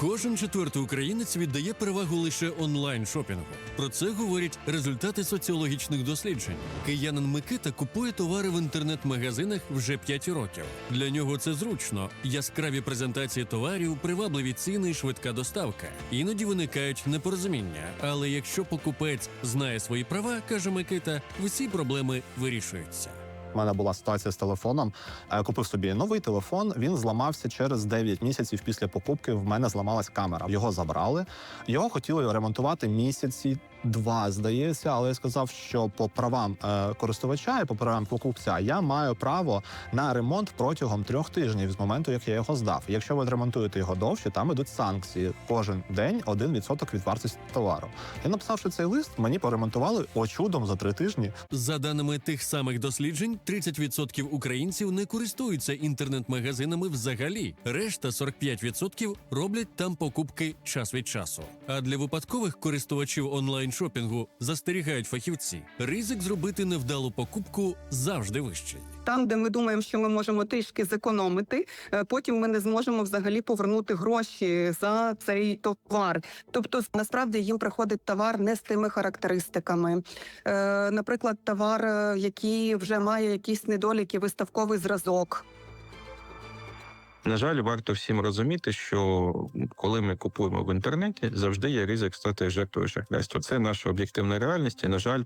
Кожен четвертий українець віддає перевагу лише онлайн шопінгу. Про це говорять результати соціологічних досліджень. Киянин Микита купує товари в інтернет-магазинах вже 5 років. Для нього це зручно: яскраві презентації товарів, привабливі ціни, швидка доставка. Іноді виникають непорозуміння. Але якщо покупець знає свої права, каже Микита, всі проблеми вирішуються. Мене була ситуація з телефоном. Е, Купив собі новий телефон. Він зламався через 9 місяців після покупки. В мене зламалась камера. Його забрали. Його хотіли ремонтувати місяці. Два здається, але я сказав, що по правам е, користувача і по правам покупця я маю право на ремонт протягом трьох тижнів з моменту, як я його здав. Якщо ви відремонтуєте його довше, там ідуть санкції. Кожен день 1% від вартості товару. Я написавши цей лист, мені поремонтували о чудом за три тижні. За даними тих самих досліджень, 30% українців не користуються інтернет-магазинами взагалі. Решта 45% роблять там покупки час від часу. А для випадкових користувачів онлайн-шопінгу застерігають фахівці. Ризик зробити невдалу покупку завжди вищий. Там, де ми думаємо, що ми можемо трішки зекономити, е, потім ми не зможемо взагалі повернути гроші за цей товар. Тобто, насправді їм приходить товар не з тими характеристиками. Е, Наприклад, товар, е, який вже має якісь недоліки, виставковий зразок. На жаль, варто всім розуміти, що коли ми купуємо в інтернеті, завжди є ризик стати жертвою шахрайства. Це наша об'єктивна реальність. І, на жаль,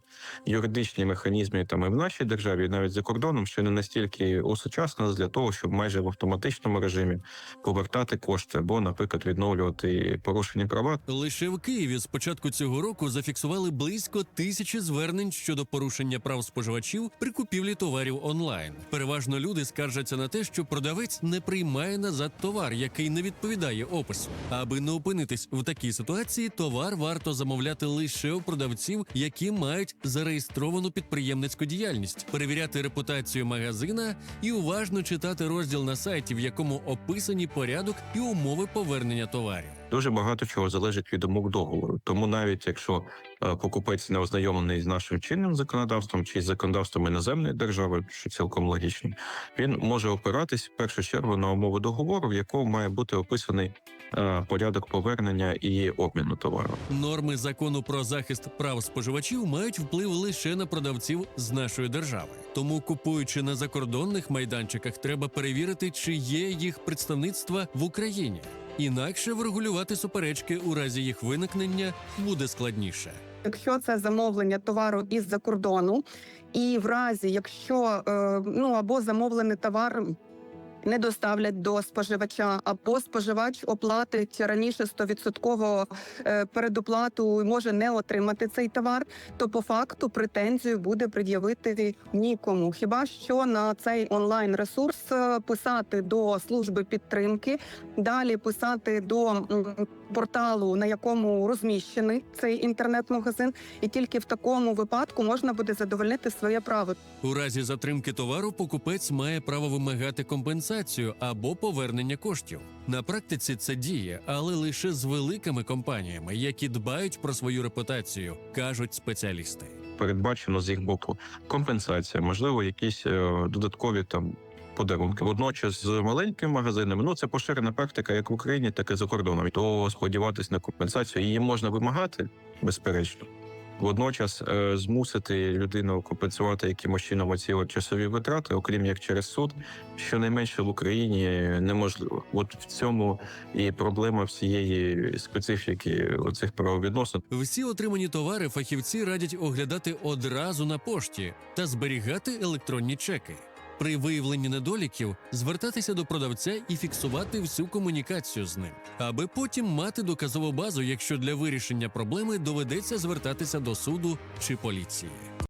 юридичні механізми там і в нашій державі, і навіть за кордоном, ще не настільки осучаснені для того, щоб майже в автоматичному режимі повертати кошти або, наприклад, відновлювати порушені права. Лише в Києві з початку цього року зафіксували близько тисячі звернень щодо порушення прав споживачів при купівлі товарів онлайн. Переважно люди скаржаться на те, що продавець не приймає назад товар, який не відповідає опису. Аби не опинитись в такій ситуації, товар варто замовляти лише у продавців, які мають зареєстровану підприємницьку діяльність, перевіряти репутацію магазина і уважно читати розділ на сайті, в якому описані порядок і умови повернення товарів. Дуже багато чого залежить від умов договору. Тому навіть якщо е, покупець не ознайомлений з нашим чинним законодавством чи з законодавством іноземної держави, що цілком логічно, він може опиратись в першу чергу на умови договору, в якому має бути описаний е, порядок повернення і обміну товару. Норми закону про захист прав споживачів мають вплив лише на продавців з нашої держави. Тому, купуючи на закордонних майданчиках, треба перевірити, чи є їх представництва в Україні. Інакше врегулювати суперечки у разі їх виникнення буде складніше. Якщо це замовлення товару із-за кордону, і в разі, якщо е, ну або замовлений товар не доставлять до споживача, або споживач оплатить раніше 100% е, передоплату і може не отримати цей товар, то по факту претензію буде пред'явити нікому. Хіба що на цей онлайн ресурс е, писати до служби підтримки, далі писати до порталу, на якому розміщений цей інтернет-магазин, і тільки в такому випадку можна буде задовольнити своє право. У разі затримки товару покупець має право вимагати компенсацію або повернення коштів. На практиці це діє, але лише з великими компаніями, які дбають про свою репутацію, кажуть спеціалісти. Передбачено з їх боку компенсація, можливо, якісь е, додаткові там. Подарунки водночас з маленькими магазинами, ну це поширена практика як в Україні, так і за кордоном. То сподіватись на компенсацію її можна вимагати, безперечно. Водночас е, змусити людину компенсувати якимось чином оці от часові витрати, окрім як через суд, щонайменше в Україні неможливо. От в цьому і проблема всієї специфіки оцих правовідносин. Всі отримані товари фахівці радять оглядати одразу на пошті та зберігати електронні чеки. При виявленні недоліків звертатися до продавця і фіксувати всю комунікацію з ним, аби потім мати доказову базу, якщо для вирішення проблеми доведеться звертатися до суду чи поліції.